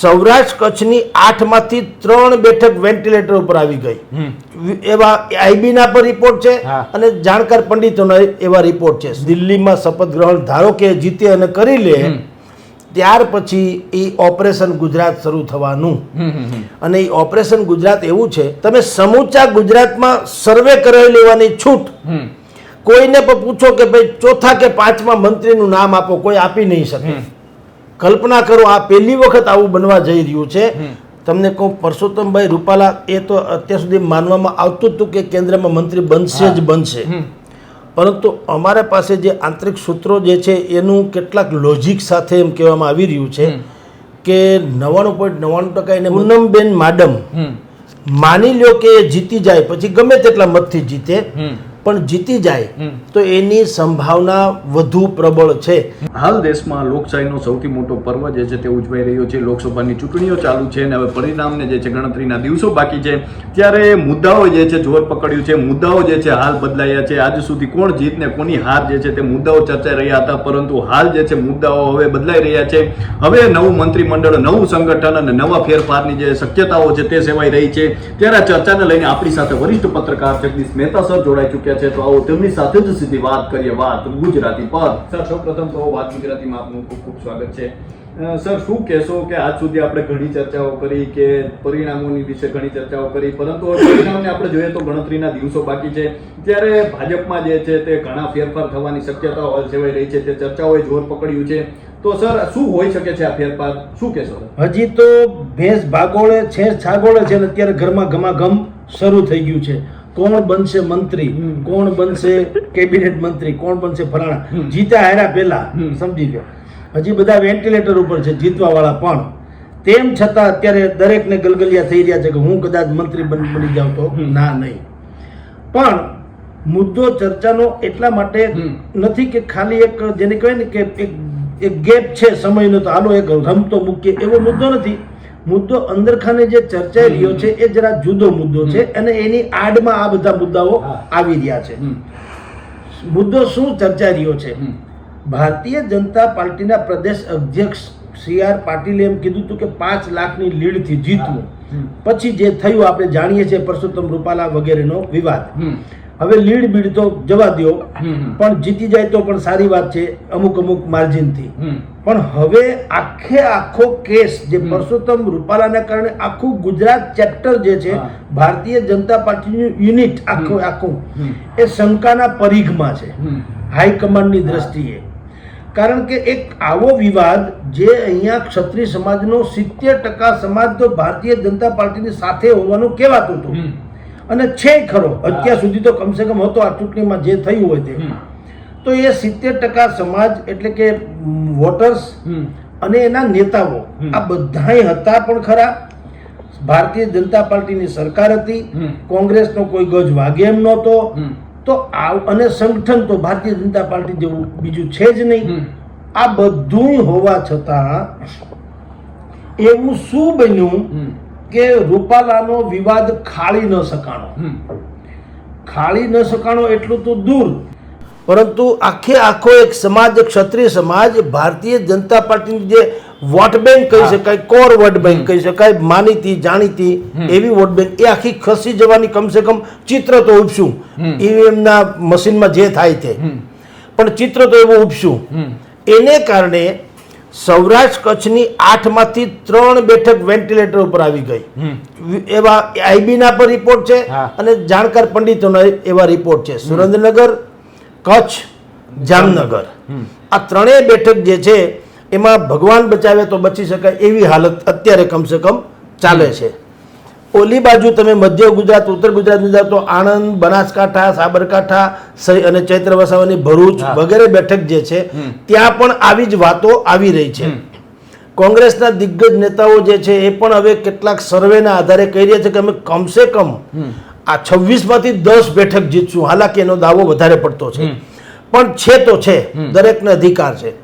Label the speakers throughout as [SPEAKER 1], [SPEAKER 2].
[SPEAKER 1] સૌરાષ્ટ્ર કચ્છની આઠમાંથી ત્રણ બેઠક વેન્ટિલેટર ઉપર આવી ગઈ. એવા આઈબીના પર રિપોર્ટ છે અને જાણકાર પંડિતોના એવા રિપોર્ટ છે. દિલ્હીમાં શપથ ગ્રહણ ધારો કે જીતે અને કરી લે ત્યાર પછી એ ઓપરેશન ગુજરાત શરૂ થવાનું. અને એ ઓપરેશન ગુજરાત એવું છે તમે સમૂચા ગુજરાતમાં સર્વે કરાવી લેવાની છૂટ. કોઈને પણ પૂછો કે ભાઈ ચોથા કે પાંચમા મંત્રીનું નામ આપો કોઈ આપી નહીં શકે. કલ્પના કરો આ પહેલી વખત આવું બનવા જઈ રહ્યું છે. તમને કહું પરસોત્તમભાઈ રૂપાલા એ તો અત્યાર સુધી માનવામાં આવતું હતું કે કેન્દ્રમાં મંત્રી બનશે જ બનશે. પરંતુ અમારા પાસે જે આંતરિક સૂત્રો જે છે એનું કેટલાક લોજિક સાથે એમ કહેવામાં આવી રહ્યું છે કે નવ્વાણું પોઈન્ટ નવ્વાણું ટકા એને પૂનમબેન માડમ માની લ્યો કે એ જીતી જાય પછી ગમે તેટલા મતથી જીતે. પણ જીતી જાય તો એની સંભાવના વધુ પ્રબળ છે.
[SPEAKER 2] હાલ દેશમાં લોકશાહીનો સૌથી મોટો પર્વ જે છે તે ઉજવાઈ રહ્યો છે. લોકસભાની ચૂંટણીઓ ચાલુ છે અને હવે પરિણામને જે છે ગણતરીના દિવસો બાકી છે. ત્યારે મુદ્દાઓ જે છે જોર પકડ્યું છે. મુદ્દાઓ જે છે હાલ બદલાયા છે. આજ સુધી કોણ જીત ને કોની હાર જે છે તે મુદ્દાઓ ચર્ચાઈ રહ્યા હતા પરંતુ હાલ જે છે મુદ્દાઓ હવે બદલાઈ રહ્યા છે. હવે નવું મંત્રીમંડળ નવું સંગઠન અને નવા ફેરફારની જે શક્યતાઓ છે તે સેવાઈ રહી છે. ત્યારે ચર્ચાને લઈને આપણી સાથે વરિષ્ઠ પત્રકાર જગદીશ મહેતા સર જોડાઈ ચૂક્યા છે તો આવો તેમની સાથે જ સીધી વાત કરીએ. વાત ગુજરાતી પર. સર સૌપ્રથમ તો વાત ગુજરાતીમાં આપનું ખૂબ ખૂબ સ્વાગત છે. સર શું કહેશો કે આજ સુધી આપણે ઘણી ચર્ચાઓ કરી કે પરિણામોની વિશે ઘણી ચર્ચાઓ કરી પરંતુ પરિણામને આપણે જોઈએ તો ગણતરીના દિવસો બાકી છે. ત્યારે ભાજપમાં જે છે તે ઘણા ફેરફાર થવાની શક્યતાઓ હાલ સેવાઈ રહી છે તે ચર્ચાઓએ જોર પકડ્યું છે. તો સર શું હોઈ શકે છે આ ફેરફાર? શું કહેશો?
[SPEAKER 1] હજી તો ભેંસ ભાગોળે છે છાગોળે છે અને અત્યારે ઘરમાં ઘમાઘમ શરૂ થઈ ગયું છે. કોણ બનશે મંત્રી? કોણ બનશે કેબિનેટ મંત્રી? કોણ બનશે ફલાણા. જીતા હાર્યા પહેલા. સમજી ગયો હજી બધા વેન્ટિલેટર ઉપર છે જીતવા વાળા પણ તેમ છતાં અત્યારે દરેકને ગલગલિયા થઈ રહ્યા છે કે હું કદાચ મંત્રી બન- જાઉં તો ના નહીં. પણ મુદ્દો ચર્ચાનો એટલા માટે નથી કે ખાલી એક જેને કહેવાય ને કે એક એક ગેપ છે સમયનો તો હાલો એક રમતો મૂકીએ એવો મુદ્દો નથી. મુદ્દો અંદરખાને જે ચર્ચાઈ રહ્યો છે એ જરા જુદો મુદ્દો છે અને એની આડમાં આ બધા મુદ્દાઓ આવી રહ્યા છે. મુદ્દો શું ચર્ચાઈ રહ્યો છે? ભારતીય જનતા પાર્ટીના પ્રદેશ અધ્યક્ષ સી આર પાટીલે એમ કીધું હતું કે પાંચ લાખની લીડથી જીતવું. પછી જે થયું આપણે જાણીએ છીએ પરસોત્તમ રૂપાલા વગેરેનો વિવાદ. હવે લીડ બીડ તો જવા દ્યો પણ જીતી જાય તો પણ સારી વાત છે અમુક અમુક માર્જિનથી પણ હવે આખે આખો કેસ જે. પરસોત્તમ રૂપાલાના કારણે આખું ગુજરાત ચેપ્ટર જે છે ભારતીય જનતા પાર્ટીનું યુનિટ આખું આખું એ શંકાના પરિઘમાં છે હાઈકમાન્ડની દ્રષ્ટિએ. કારણ કે એક આવો વિવાદ જે અહીંયા ક્ષત્રિય સમાજનો સિત્તેર ટકા સમાજ તો ભારતીય જનતા પાર્ટીની સાથે હોવાનું કહેવાતું હતું. અને છે ખરો અત્યાર સુધી તો કમસે કમ હતો આ ચૂંટણીમાં જે થયું હોય તે. તો એ સિત્તેર ટકા સમાજ એટલે કે વોટર્સ અને એના નેતાઓ આ બધાય હતા પણ ખરા. ભારતીય જનતા પાર્ટીની સરકાર હતી કોંગ્રેસનો કોઈ ગજ વાગે એમ નહોતો. તો આ અને સંગઠન તો ભારતીય જનતા પાર્ટી જેવું બીજું છે જ નહીં. આ બધું હોવા છતાં એવું શું બન્યું? કે રૂપાલાનો વિવાદ ખાળી ન શકાણો. ખાળી ન શકાણો એટલું તો દૂર. પરંતુ આખે આખો એક સમાજ ક્ષત્રિય સમાજ ભારતીય જનતા પાર્ટીની જે વોટ બેંક કહી શકાય કોર વોટ બેંક કહી શકાય માનીતી જાણીતી એવી વોટ બેંક એ આખી ખસી જવાની કમસે કમ ચિત્ર તો ઉપશું. ઈવીએમના મશીનમાં જે થાય તે. પણ ચિત્ર તો એવું ઉપશું. એને કારણે સૌરાષ્ટ્ર કચ્છની આઠમાંથી ત્રણ બેઠક વેન્ટિલેટર ઉપર આવી ગઈ. એવા આઈબીના પર રિપોર્ટ છે અને જાણકાર પંડિતોના એવા રિપોર્ટ છે. સુરેન્દ્રનગર કચ્છ જામનગર. આ ત્રણેય બેઠક જે છે એમાં ભગવાન બચાવે તો બચી શકાય એવી હાલત અત્યારે કમસે કમ ચાલે છે. ઓલી બાજુ તમે મધ્ય ગુજરાત ઉત્તર ગુજરાતની ગુજરાત તો આણંદ બનાસકાંઠા સાબરકાંઠા અને ચૈત્ર વસાવાની ભરૂચ વગેરે બેઠક જે છે ત્યાં પણ આવી જ વાતો આવી રહી છે. કોંગ્રેસના દિગ્ગજ નેતાઓ જે છે એ પણ હવે કેટલાક સર્વેના આધારે કહી રહ્યા છે કે અમે કમસે કમ આ છવ્વીસમાંથી દસ બેઠક જીતશું. હાલાકી એનો દાવો વધારે પડતો છે. પણ છે તો છે. દરેકને અધિકાર છે.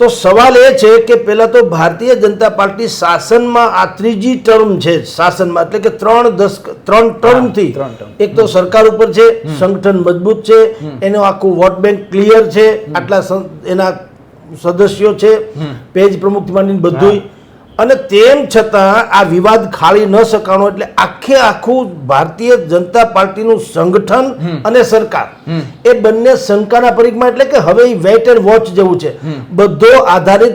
[SPEAKER 1] તો સવાલ એ છે કે પહેલાં તો ભારતીય જનતા પાર્ટી શાસનમાં આ ત્રીજી ટર્મ છે શાસનમાં એટલે કે ત્રણ દસ ત્રણ ટર્મથી. એક તો સરકાર ઉપર છે સંગઠન મજબૂત છે એનું આખું વોટ બેંક ક્લિયર છે આટલા એના સદસ્યો છે પેજ પ્રમુખ માંડીને બધું અને તેમ છતાં આ વિવાદ ખાલી ન શકાણો એટલે આખે આખું ભારતીય જનતા પાર્ટીનું સંગઠન અને સરકાર. એ બંને શંકાના પરિઘમાં એટલે કે હવે વેટ એન્ડ વોચ જેવું છે. બધો આધારિત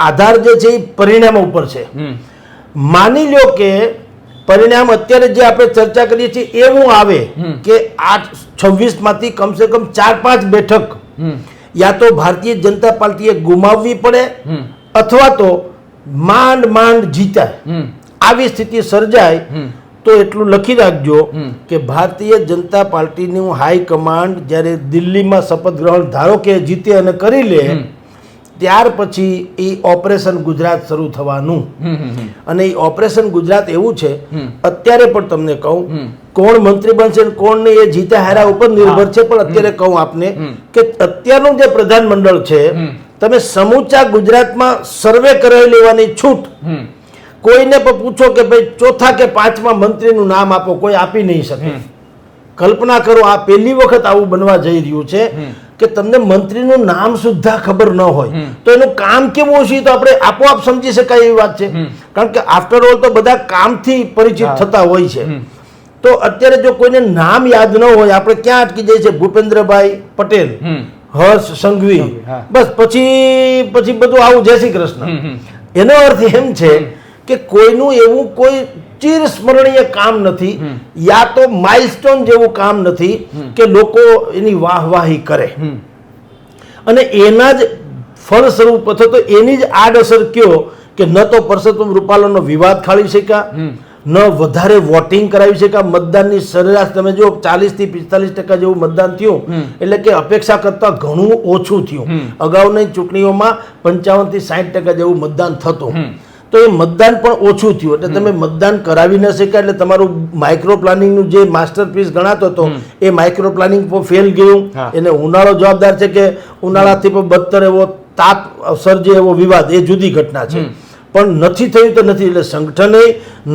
[SPEAKER 1] આધાર જે છે એ પરિણામ ઉપર છે. માની લ્યો કે પરિણામ અત્યારે જે આપણે ચર્ચા કરીએ છીએ એવું આવે કે આઠ છવ્વીસમાંથી કમસે કમ ચાર પાંચ બેઠક યા તો ભારતીય જનતા પાર્ટીએ ગુમાવવી પડે અથવા તો માંડ માંડ જીતાય. આવી સ્થિતિ સર્જાય તો એટલું લખી રાખજો કે ભારતીય જનતા પાર્ટીનું હાઈકમાન્ડ જ્યારે દિલ્હીમાં શપથ ગ્રહણ ધારો કે જીતે અને કરી લે ત્યાર પછી એ ઓપરેશન ગુજરાત શરૂ થવાનું. અને એ ઓપરેશન ગુજરાત એવું છે અત્યારે પણ તમને કહું કોણ મંત્રી બનશે કોણ નહીં એ જીતા હારા ઉપર નિર્ભર છે પણ અત્યારે કહું આપને કે અત્યારનું જે પ્રધાનમંડળ છે તમે સમૂચા ગુજરાતમાં સર્વે કરાવી લેવાની છૂટ. કોઈને પણ પૂછો કે ભાઈ ચોથા કે પાંચમા મંત્રીનું નામ આપો કોઈ આપી નહીં શકે. કલ્પના કરો આ પહેલી વખત આવું બનવા જઈ રહ્યું છે કે તમને મંત્રીનું નામ સુદ્ધા ખબર ન હોય. તો એનું કામ કેવું હશે તો આપણે આપોઆપ સમજી શકાય એવી વાત છે. કારણ કે આફ્ટર ઓલ તો બધા કામથી પરિચિત થતા હોય છે. તો અત્યારે જો કોઈને નામ યાદ ન હોય આપણે ક્યાં અટકી જઈએ છીએ? ભૂપેન્દ્રભાઈ પટેલ. હર્ષ સંઘવી. બસ પછી પછી બધું આવું જય શ્રી કૃષ્ણ. એનો અર્થ એમ છે કે કોઈનું એવું કોઈ ચિરસ્મરણીય કામ નથી યા તો માઇલસ્ટોન જેવું કામ નથી કે લોકો એની વાહવાહી કરે. અને એના જ ફળ સ્વરૂપ અથવા તો એની જ આડઅસર કયો કે ન તો પરસોત્તમ રૂપાલાનો વિવાદ ખાલી શક્યા ન વધારે વોટિંગ કરાવી શક્યા મતદાનની સરેરાશ તમે જો ચાલીસથી પિસ્તાલીસ ટકા જેવું મતદાન થયું. એટલે કે અપેક્ષા કરતા ઘણું ઓછું થયું. અગાઉની ચૂંટણીઓમાં પંચાવનથી સાઠ ટકા જેવું મતદાન થતું. તો એ મતદાન પણ ઓછું થયું. એટલે તમે મતદાન કરાવી ન શક્યા એટલે તમારું માઇક્રો પ્લાનિંગનું જે માસ્ટરપીસ ગણાતો હતો એ માઇક્રો પ્લાનિંગ પર ફેલ ગયું. એને ઉનાળો જવાબદાર છે કે ઉનાળાથી પણ બદતર એવો તાપ સર્જે એવો વિવાદ. એ જુદી ઘટના છે. પણ નથી થયું તો નથી. એટલે સંગઠને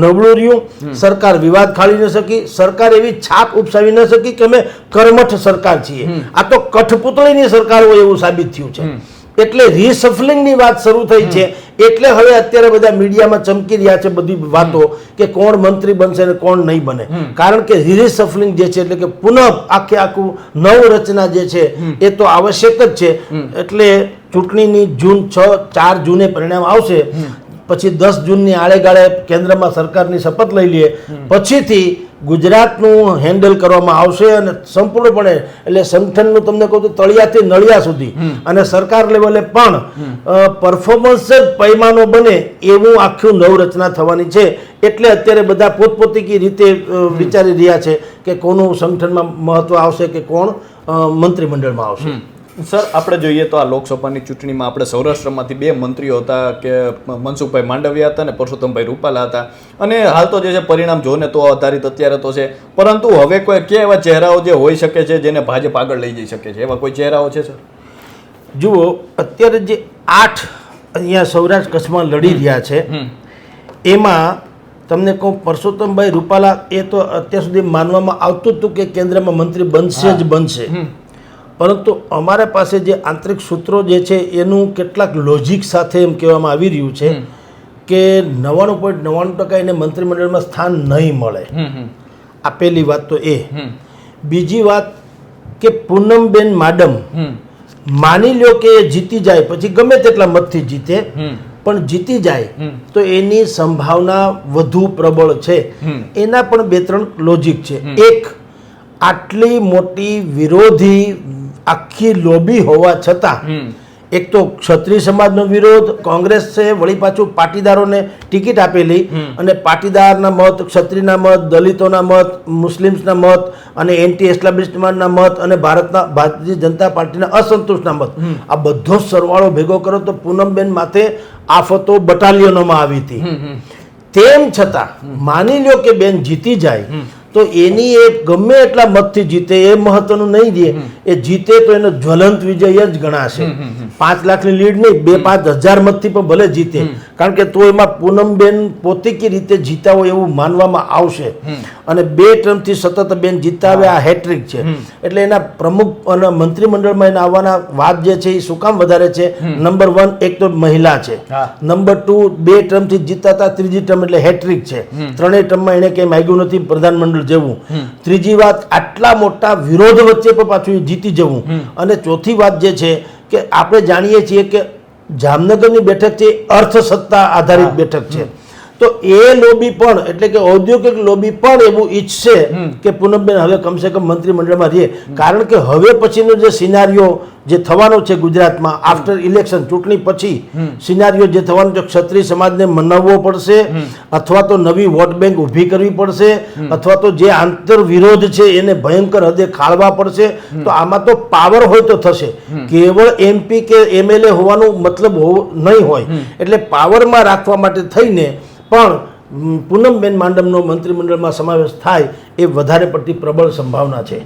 [SPEAKER 1] નબળું રહ્યું. સરકાર વિવાદ ખાળી ન શકી. સરકાર એવી છાપ ઉપસાવી ન શકી કે અમે કર્મઠ સરકાર છીએ. આ તો કઠપુતળીની સરકાર હોય એવું સાબિત થયું છે. એટલે રિસફલિંગની વાત શરૂ થઈ છે. એટલે હવે અત્યારે બધા મીડિયામાં ચમકી રહ્યા છે બધી વાતો કે કોણ મંત્રી બનશે અને કોણ નહીં બને. કારણ કે રિસફલિંગ જે છે એટલે કે પુનઃ આખે આખું નવ રચના જે છે એ તો આવશ્યક જ છે. એટલે ચૂંટણીની જૂન છ ચાર જૂને પરિણામ આવશે. પછી દસ જૂનની આળેગાળે કેન્દ્રમાં સરકારની શપથ લઈ લઈએ. પછીથી ગુજરાતનું હેન્ડલ કરવામાં આવશે અને સંપૂર્ણપણે એટલે સંગઠનનું તમને કહું તો તળિયાથી નળિયા સુધી. અને સરકાર લેવલે પણ પરફોર્મન્સ જ પૈમાનો બને એવું આખું નવરચના થવાની છે. એટલે અત્યારે બધા પોતપોતી રીતે વિચારી રહ્યા છે કે કોનું સંગઠનમાં મહત્વ આવશે કે કોણ મંત્રીમંડળમાં આવશે.
[SPEAKER 2] સર આપણે જોઈએ તો આ લોકસભાની ચૂંટણીમાં આપણે સૌરાષ્ટ્રમાંથી બે મંત્રીઓ હતા કે મનસુખભાઈ માંડવિયા હતા અને પરસોત્તમભાઈ રૂપાલા હતા. અને હાલ તો જે છે પરિણામ જોને તો આધારિત અત્યારે તો છે. પરંતુ હવે કોઈ કે એવા ચહેરાઓ જે હોઈ શકે છે જેને ભાજપ આગળ લઈ જઈ શકે છે? એવા કોઈ ચહેરાઓ છે સર?
[SPEAKER 1] જુઓ અત્યારે જે આઠ અહીંયા સૌરાષ્ટ્ર કચ્છમાં લડી રહ્યા છે એમાં તમને કહું પરસોત્તમભાઈ રૂપાલા એ તો અત્યાર સુધી માનવામાં આવતું હતું કે કેન્દ્રમાં મંત્રી બનશે જ બનશે. પરંતુ અમારા પાસે જે આંતરિક સૂત્રો જે છે એનું કેટલાક લોજિક સાથે એમ કહેવામાં આવી રહ્યું છે કે નવ્વાણું પોઈન્ટ નવ્વાણું ટકા એને મંત્રીમંડળમાં સ્થાન નહીં મળે. આ પહેલી વાત તો એ. બીજી વાત કે પૂનમબેન માડમ માની લ્યો કે એ જીતી જાય પછી ગમે તેટલા મતથી જીતે પણ જીતી જાય તો એની સંભાવના વધુ પ્રબળ છે. એના પણ બે ત્રણ લોજિક છે. એક આટલી મોટી વિરોધી આખી લોબી હોવા છતાં એક તો ક્ષત્રિય સમાજનો વિરોધ કોંગ્રેસ છે વળી પાછું પાટીદારોને ટિકિટ આપેલી અને પાટીદારના મત ક્ષત્રિયના મત દલિતોના મત મુસ્લિમ્સના મત અને એન્ટી એસ્ટાબ્લિશમેન્ટના મત અને ભારતના ભારતીય જનતા પાર્ટીના અસંતોષના મત. આ બધો સરવાળો ભેગો કરો તો પૂનમબેન માથે આફતો બટાલિયનોમાં આવી હતી. તેમ છતાં માની લ્યો કે બેન જીતી જાય તો એની એ ગમે એટલા મતથી જીતે એ મહત્વનું નહીં દે. એ જીતે તો એનો જ્વલંત વિજય જ ગણાશે. પાંચ લાખની લીડ નહીં બે પાંચ હજાર મતથી પણ ભલે જીતે. કારણ કે તો એમાં પૂનમબેન પોતીકી રીતે જીતા હોય એવું માનવામાં આવશે. અને બે ટર્મથી સતત બેન જીતતા આવે આ હેટ્રિક છે. એટલે એના પ્રમુખ અને મંત્રીમંડળમાં એના આવવાના વાત જે છે એ શું કામ વધારે છે? નંબર વન એક તો મહિલા છે. નંબર ટુ બે ટર્મથી જીતતા હતા ત્રીજી ટર્મ એટલે હેટ્રિક છે. ત્રણેય ટર્મમાં એને કંઈ માગ્યું નથી પ્રધાનમંડળ જેવું. ત્રીજી વાત આટલા મોટા વિરોધ વચ્ચે પણ પાછું જીતી જવું. અને ચોથી વાત જે છે કે આપણે જાણીએ છીએ કે જામનગરની બેઠક છે અર્થસત્તા આધારિત બેઠક છે. તો એ લોબી પણ એટલે કે ઔદ્યોગિક લોબી પણ એવું ઈચ્છશે કે પૂનમબેન હવે કમસે કમ મંત્રીમંડળમાં રહીએ. કારણ કે હવે પછીનો જે સિનારીઓ જે થવાનો છે ગુજરાતમાં આફ્ટર ઇલેક્શન ચૂંટણી પછી સિનારીઓ જે થવાનો છે ક્ષત્રિય સમાજને મનાવવો પડશે અથવા તો નવી વોટ બેંક ઊભી કરવી પડશે અથવા તો જે આંતર વિરોધ છે એને ભયંકર હદે ખાળવા પડશે તો આમાં તો પાવર હોય તો થશે. કેવળ એમપી કે એમએલએ હોવાનું મતલબ નહીં હોય. એટલે પાવરમાં રાખવા માટે થઈને પણ પૂનમબેન માંડમનો મંત્રીમંડળમાં સમાવેશ થાય એ વધારે પડતી પ્રબળ સંભાવના છે.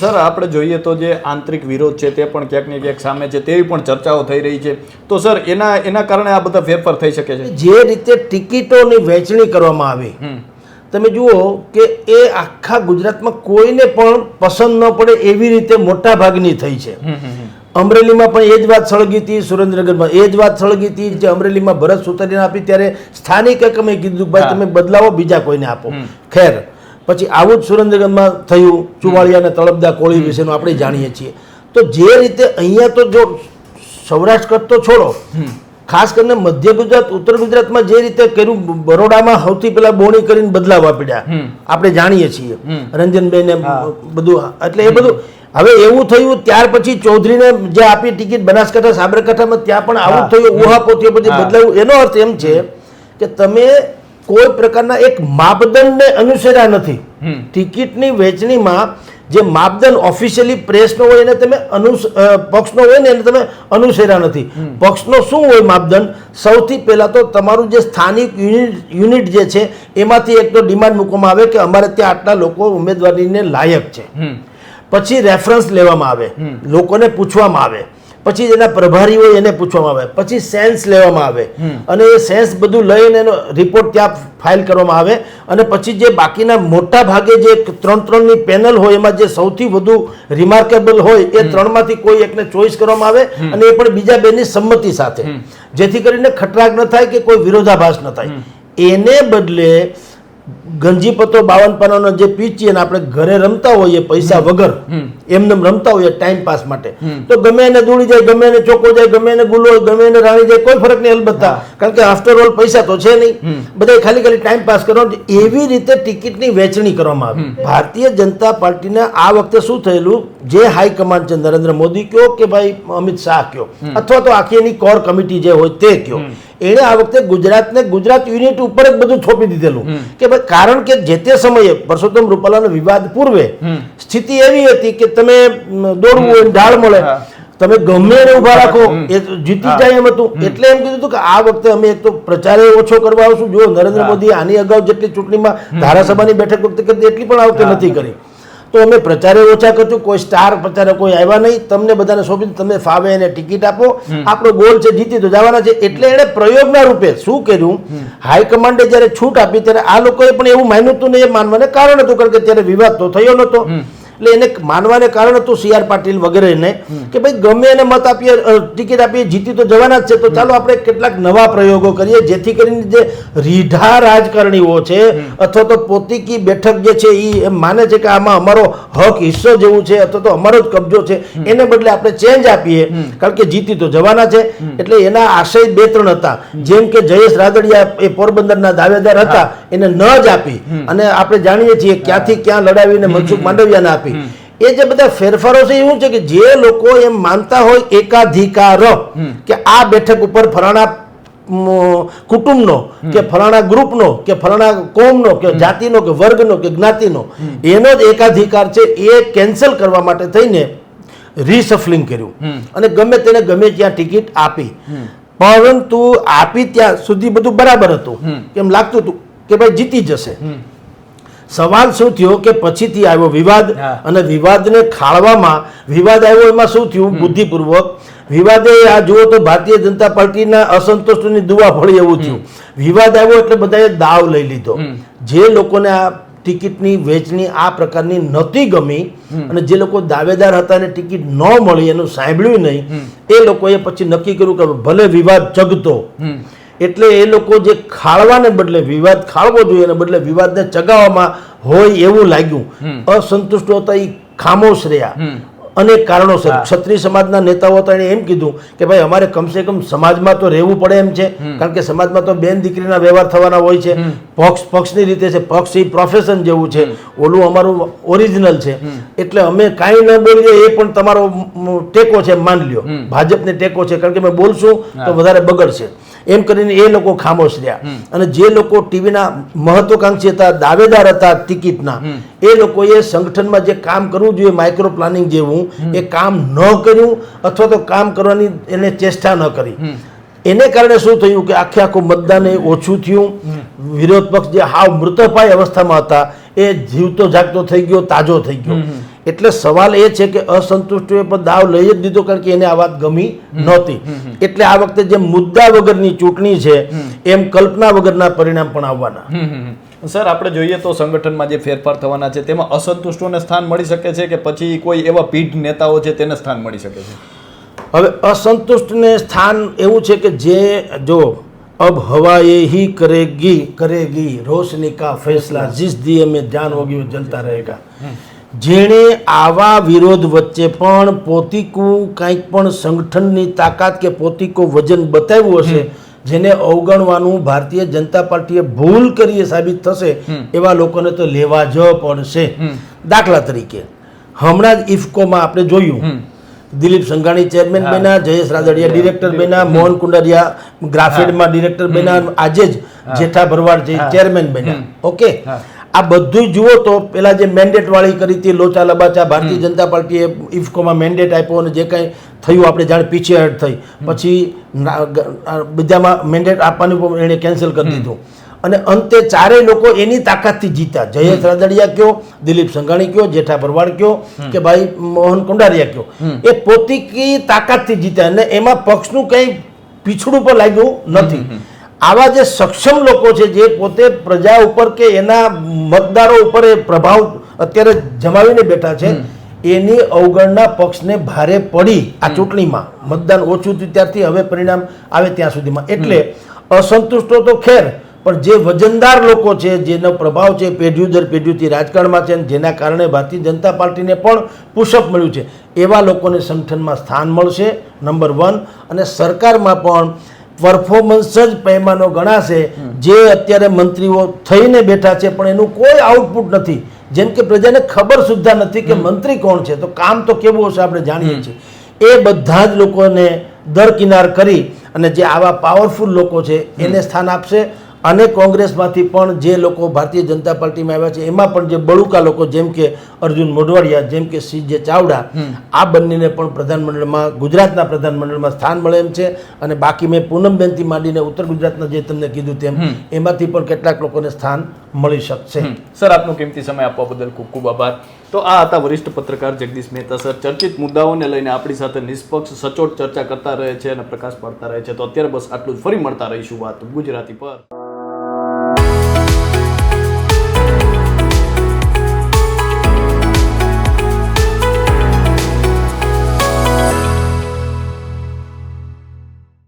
[SPEAKER 3] સર આપણે જોઈએ તો જે આંતરિક વિરોધ છે તે પણ ક્યાંક ને ક્યાંક સામે છે તેવી પણ ચર્ચાઓ થઈ રહી છે. તો સર એના એના કારણે આ બધા ફેરફાર થઈ શકે છે?
[SPEAKER 1] જે રીતે ટિકિટોની વહેંચણી કરવામાં આવી તમે જુઓ કે એ આખા ગુજરાતમાં કોઈને પણ પસંદ ન પડે એવી રીતે મોટા ભાગની થઈ છે. અમરેલીમાં પણ એ જ વાત સળગી હતી સુરેન્દ્રનગરમાં એ જ વાત સળગી હતી જે અમરેલીમાં ભરત સુતરીને આપી ત્યારે સ્થાનિક એકમે કીધું ભાઈ તમે બદલાવો બીજા કોઈને આપો. ખેર. પછી આવું જ સુરેન્દ્રનગરમાં થયું ચુવાળિયા અને તળપદા કોળી વિશેનું આપણે જાણીએ છીએ. તો જે રીતે અહીંયા તો જો સૌરાષ્ટ્ર કરતો છોડો. ખાસ કરીને મધ્ય ગુજરાત ઉત્તર ગુજરાતમાં જે રીતે કર્યું બરોડામાં સૌથી પહેલા બોણી કરીને બદલાવ પડ્યા આપણે જાણીએ છીએ. રંજનબેન બધું એટલે એ બધું હવે એવું થયું ત્યાર પછી ચૌધરીને જે આપી ટિકિટ બનાસકાંઠા સાબરકાંઠામાં ત્યાં પણ આવું થયું ઉહાપોથી બધી બદલાયું. એનો અર્થ એમ છે કે તમે કોઈ પ્રકારના એક માપદંડને અનુસર્યા નથી. ટિકિટની વહેંચણીમાં જે માપદંડ ઓફિશિયલી પ્રેસનો હોય એને તમે અનુસ પક્ષનો હોય ને એને તમે અનુસર્યા નથી. પક્ષનો શું હોય માપદંડ? સૌથી પહેલા તો તમારું જે સ્થાનિક યુનિટ યુનિટ જે છે એમાંથી એક તો ડિમાન્ડ મૂકવામાં આવે કે અમારે ત્યાં આટલા લોકો ઉમેદવારીને લાયક છે. પછી રેફરન્સ લેવામાં આવે. લોકોને પૂછવામાં આવે. પછી એના પ્રભારી હોય એને પૂછવામાં આવે. પછી સેન્સ લેવામાં આવે. અને એ સેન્સ બધું લઈને એનો રિપોર્ટ ત્યાં ફાઇલ કરવામાં આવે. અને પછી જે બાકીના મોટા ભાગે જે ત્રણ ત્રણની પેનલ હોય એમાં જે સૌથી વધુ રિમાર્કેબલ હોય એ ત્રણમાંથી કોઈ એકને ચોઈસ કરવામાં આવે અને એ પણ બીજા બેની સંમતિ સાથે. જેથી કરીને ખટરાગ ન થાય કે કોઈ વિરોધાભાસ ન થાય. એને બદલે ગંજીપતો બાવન પાનાનો જે પીચી અને આપણે ઘરે રમતા હોઈએ પૈસા વગર એમને રમતા હોઈએ ટાઈમ પાસ માટે. તો ગમે એને દોડી જાય ગમે એને ચોકો જાય ગમે એને ગુલો ગમે એને રાણી જાય કોઈ ફરક નહીં અલબત્તા. કારણ કે આફ્ટર ઓલ પૈસા તો છે નહીં. બધા ખાલી ખાલી ટાઈમ પાસ કરવાનો એવી રીતે ટિકિટની વહેંચણી કરવામાં આવી. ભારતીય જનતા પાર્ટીને આ વખતે શું થયેલું? જે હાઈકમાન્ડ છે નરેન્દ્ર મોદી કયો કે ભાઈ અમિત શાહ કયો? અથવા તો આખી એની કોર કમિટી જે હોય તે કયો? એણે આ વખતે ગુજરાતને ગુજરાત યુનિટ ઉપર જ બધું થોપી દીધેલું. કે ભાઈ કારણ કે જે તે સમયે પરસોત્તમ રૂપાલાનો વિવાદ પૂર્વે સ્થિતિ એવી હતી કે તમે દોડવું હોય ઢાળ મળે. તમે ગમે એને ઊભા રાખો એ જીતી જાય એમ હતું. એટલે એમ કીધું કે આ વખતે અમે એક તો પ્રચારે ઓછો કરવા આવશું. જો નરેન્દ્ર મોદી આની અગાઉ જેટલી ચૂંટણીમાં ધારાસભાની બેઠક વખતે કરતી એટલી પણ આ વખતે નથી કરી. તો અમે પ્રચારે ઓછા કરશું કોઈ સ્ટાર પ્રચારે કોઈ આવ્યા નહીં. તમને બધાને સોંપી તમને ફાવે એને ટિકિટ આપો. આપણો ગોલ છે જીતી તો જવાના છે. એટલે એણે પ્રયોગના રૂપે શું કર્યું? હાઈકમાન્ડે જ્યારે છૂટ આપી ત્યારે આ લોકોએ પણ એવું માન્યું હતું ને એ માનવાને કારણ હતું કારણ કે ત્યારે વિવાદ તો થયો નતો એટલે એને માનવાને કારણ હતું સી આર પાટીલ વગેરેને કે ભાઈ ગમે એને મત આપીએ ટિકિટ આપીએ, જીતી તો જવાના જ છે. તો ચાલો આપણે કેટલાક નવા પ્રયોગો કરીએ, જેથી કરીને જે રીઢા રાજકારણીઓ છે, અથવા તો પોતીકી બેઠક જે છે એ માને છે કે આમાં અમારો હક હિસ્સો જેવું છે, અથવા તો અમારો જ કબજો છે, એને બદલે આપણે ચેન્જ આપીએ, કારણ કે જીતી તો જવાના છે. એટલે એના આશય બે ત્રણ હતા. જેમ કે જયેશ રાદડિયા એ પોરબંદરના દાવેદાર હતા, એને ન જ આપી. અને આપણે જાણીએ છીએ ક્યાંથી ક્યાં લડાવીને મનસુખ માંડવિયાને આપી. એ જે બધા ફેરફારો છે એવું છે કે જે લોકો એમ માનતા હોય એકાધિકાર કે આ બેઠક ઉપર ફલાણા કુટુંબનો કે ફલાણા ગ્રુપનો કે ફલાણા કોમનો કે જાતિનો કે વર્ગનો કે જ્ઞાતિનો એનો જ એકાધિકાર છે એ કેન્સલ કરવા માટે થઈને રીસફલિંગ કર્યું. અને ગમે તેને ગમે ત્યાં ટિકિટ આપી. પરંતુ આપી ત્યાં સુધી બધું બરાબર હતું. એમ લાગતું હતું કે ભાઈ જીતી જશે. સવાલ શું થયો કે પછીથી આવ્યો વિવાદ અને વિવાદને ખાળવામાં વિવાદ આવ્યો એમાં શું થયું? બુદ્ધિપૂર્વક. વિવાદે આ જુઓ તો ભારતીય જનતા પાર્ટીના અસંતોષની દુવા ફળી એવું થયું. વિવાદ આવ્યો એટલે બધાએ દાવ લઈ લીધો. જે લોકોને આ ટિકિટની વેચણી આ પ્રકારની નહોતી ગમી અને જે લોકો દાવેદાર હતા અને ટિકિટ ન મળી એનું સાંભળ્યું નહીં એ લોકોએ પછી નક્કી કર્યું કે ભલે વિવાદ ચગતો એટલે એ લોકો જે ખાળવાને બદલે વિવાદ ખાળવો જોઈએ ને બદલે વિવાદને ચગાવવામાં હોય એવું લાગ્યું. અસંતુષ્ટ હતા એ ખામોશ રહ્યા. અનેક કારણોસર. ક્ષત્રિય સમાજના નેતાઓ હતા એણે એમ કીધું કે ભાઈ અમારે કમસે કમ સમાજમાં તો રહેવું પડે એમ છે. કારણ કે સમાજમાં તો બેન દીકરીના વ્યવહાર થવાના હોય છે. પક્ષ પક્ષની રીતે છે. પક્ષ એ પ્રોફેશન જેવું છે. ઓલું અમારું ઓરિજિનલ છે. એટલે અમે કાંઈ ન બોલીએ એ પણ તમારો ટેકો છે માન લ્યો. ભાજપને ટેકો છે. કારણ કે અમે બોલશું તો વધારે બગડશે. એમ કરીને એ લોકો ખામોશ રહ્યા. અને જે લોકો ટીવીના મહત્વકાંક્ષી હતા દાવેદાર હતા ટિકિટના એ લોકોએ સંગઠનમાં જે કામ કરવું જોઈએ માઇક્રો પ્લાનિંગ જેવું એ કામ ન કર્યું અથવા તો કામ કરવાની એને ચેષ્ટા ન કરી. એને કારણે શું થયું કે આખે આખું મતદાન એ ઓછું થયું. વિરોધ પક્ષ જે હાવ મૃતપાય અવસ્થામાં હતા એ જીવતો જાગતો થઈ ગયો તાજો થઈ ગયો. એટલે સવાલ એ છે કે અસંતુષ્ટોએ પણ દાવ લઈ જ દીધો કારણ કે એને આ વાત ગમી નહોતી. એટલે આ વખતે જે મુદ્દા વગરની ચૂંટણી છે એમ કલ્પના વગરના પરિણામ પણ આવવાના.
[SPEAKER 3] સર આપણે જોઈએ તો સંગઠનમાં જે ફેરફાર થવાના છે તેમાં અસંતુષ્ટોને સ્થાન મળી શકે છે કે પછી કોઈ એવા પીઢ નેતાઓ છે તેને સ્થાન મળી શકે છે?
[SPEAKER 1] હવે અસંતુષ્ટને સ્થાન એવું છે કે જે જો અબ હવા એ હી કરેગી કરેગી રોશની કા ફેસલા જીસ દિયે મેં ધ્યાન હોગી જનતા રહેગા. જેણે આવા વિરોધ વચ્ચે પણ પોતિકું કંઈક પણ સંગઠનની તાકાત કે પોતિકો વજન બતાવ્યું હશે જેને અવગણવાનું ભારતીય જનતા પાર્ટીએ ભૂલ કરી સાબિત થશે એવા લોકોને તો લેવા જ પડશે. દાખલા તરીકે હમણાં જ ઇફકોમાં આપણે જોયું. દિલીપ સંઘાણી ચેરમેન બન્યા જયેશ રાદડિયા ડિરેક્ટર બન્યા મોહન કુંડારિયા ગ્રાફેડમાં ડિરેક્ટર બન્યા આજે જ જેઠા ભરવાડ જે ચેરમેન બન્યા. ઓકે? આ બધું જુઓ તો પેલા જે મેન્ડેટ વાળી કરી હતી લોચા લબાચા ભારતીય જનતા પાર્ટીએ ઇફકોમાં મેન્ડેટ આપ્યો અને જે કંઈ થયું આપણે જાણે પીછેહટ થઈ. પછી બીજામાં મેન્ડેટ આપવાનું પણ એણે કેન્સલ કરી દીધું. અને અંતે ચારેય લોકો એની તાકાતથી જીત્યા. જયેશ રાદડિયા કયો દિલીપ સંઘાણી કયો જેઠા ભરવાડ કયો કે ભાઈ મોહન કુંડારિયા કયો. એ પોતીકી તાકાતથી જીત્યા અને એમાં પક્ષનું કંઈ પીછડું પણ લાગ્યું નથી. આવા જે સક્ષમ લોકો છે જે પોતે પ્રજા ઉપર કે એના મતદારો ઉપર એ પ્રભાવ અત્યારે જમાવીને બેઠા છે એની અવગણના પક્ષને ભારે પડી આ ચૂંટણીમાં. મતદાન ઓછું થયું ત્યારથી હવે પરિણામ આવે ત્યાં સુધીમાં. એટલે અસંતુષ્ટો તો ખેર પણ જે વજનદાર લોકો છે જેનો પ્રભાવ છે પેઢ્યું દર પેઢ્યુંથી રાજકારણમાં છે અને જેના કારણે ભારતીય જનતા પાર્ટીને પણ પુશઅપ મળ્યું છે એવા લોકોને સંગઠનમાં સ્થાન મળશે નંબર વન. અને સરકારમાં પણ પરફોર્મન્સ જ પૈમાનો ગણાશે જે અત્યારે મંત્રીઓ થઈને બેઠા છે પણ એનું કોઈ આઉટપુટ નથી. જેમ કે પ્રજાને ખબર સુદ્ધા નથી કે મંત્રી કોણ છે. તો કામ તો કેવું હશે આપણે જાણીએ છીએ. એ બધા જ લોકોને દરકિનાર કરી અને જે આવા પાવરફુલ લોકો છે એને સ્થાન આપશે. અને કોંગ્રેસમાંથી પણ જે લોકો ભારતીય જનતા પાર્ટીમાં આવ્યા છે એમાં પણ જે બળુકા લોકો જેમ કે અર્જુન મોઢવાડિયા જેમ કે સીજે ચાવડા આ બંનેને પણ પ્રધાનમંડળમાં ગુજરાતના પ્રધાનમંડળમાં સ્થાન મળે એમ છે. અને બાકી મેં પૂનમબેનથી માંડીને ઉત્તર ગુજરાતના જે તમને કીધું તેમ એમાંથી પણ કેટલાક લોકોને સ્થાન મળી શકશે.
[SPEAKER 3] સર આપનો કિંમતી સમય આપવા બદલ ખૂબ ખૂબ આભાર. તો આ હતા વરિષ્ઠ પત્રકાર જગદીશ મહેતા સર. ચર્ચિત મુદ્દાઓને લઈને આપણી સાથે નિષ્પક્ષ સચોટ ચર્ચા કરતા રહે છે અને પ્રકાશ પાડતા રહે છે. તો અત્યારે બસ આટલું જ. ફરી મળતા રહીશું વાત ગુજરાતી પર.